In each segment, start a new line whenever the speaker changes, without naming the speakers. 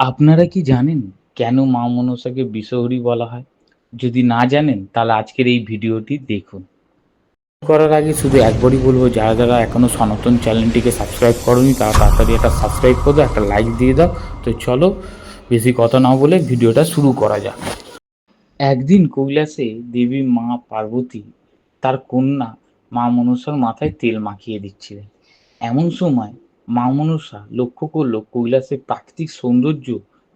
আপনারা কি জানেন কেন মা মনসাকে বিষহরী বলা হয়? যদি না জানেন, তাহলে আজকের এই ভিডিওটি দেখুন। করার আগে শুধু একবারই বলব, যারা যারা এখনও সনাতন চ্যানেলটিকে সাবস্ক্রাইব করনি, তারা তাড়াতাড়ি একটা সাবস্ক্রাইব করে একটা লাইক দিয়ে দাও। তো চলো, বেশি কথা না বলে ভিডিওটা শুরু করা যাক। একদিন কৈলাসে দেবী মা পার্বতী তার কন্যা মা মনসার মাথায় তেল মাখিয়ে দিচ্ছিলেন। এমন সময় মা মনসা লক্ষ্য করল কৈলাসের প্রাকৃতিক সৌন্দর্য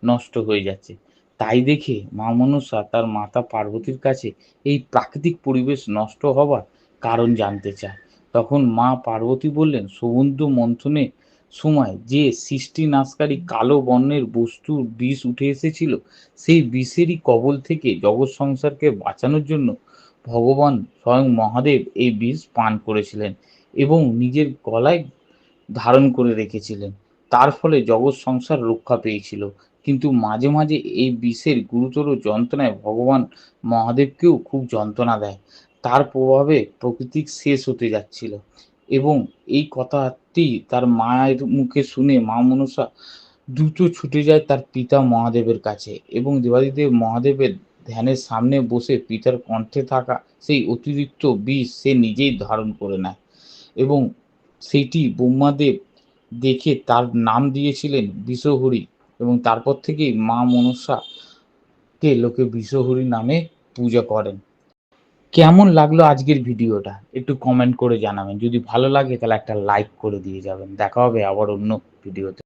নষ্ট হয়ে যাচ্ছে। তাই দেখে মা মনসা তার মাতা পার্বতীর কাছে এই প্রাকৃতিক পরিবেশ নষ্ট হবার কারণ জানতে চায়। তখন মা পার্বতী বললেন, সমুদ্র মন্থনে সময় যে সৃষ্টি নাশকারী কালো বর্ণের বস্তুর বিষ উঠে এসেছিল, সেই বিষেরই কবল থেকে জগৎ সংসারকে বাঁচানোর জন্য ভগবান স্বয়ং মহাদেব এই বিষ পান করেছিলেন এবং নিজের গলায় ধারণ করে রেখেছিলেন। তার ফলে জগৎ সংসার রক্ষা পেয়েছিল। কিন্তু মাঝে মাঝে এই বিষের গুরুতর যন্ত্রণায় ভগবান মহাদেবকেও খুব যন্ত্রণা দেয়। তার প্রভাবে প্রকৃতি শেষ হতে যাচ্ছিল এবং এই কথাটি তার মায়ের মুখে শুনে মা মনসা দ্রুত ছুটে যায় তার পিতা মহাদেবের কাছে এবং দেবাদিদেব মহাদেবের ধ্যানের সামনে বসে পিতার কণ্ঠে থাকা সেই অতিরিক্ত বিষ সে নিজেই ধারণ করে নেয় এবং সেইটি ব্রহ্মাদেব দেখে তার নাম দিয়েছিলেন বিষহরি এবং তারপর থেকেই মা মনসাকে লোকে বিষহরি নামে পূজা করেন। কেমন লাগল আজকের ভিডিওটা? একটু কমেন্ট করে জানাবেন। যদি ভালো লাগে তাহলে একটা লাইক করে দিয়ে যাবেন। দেখা হবে আবার অন্য ভিডিওতে।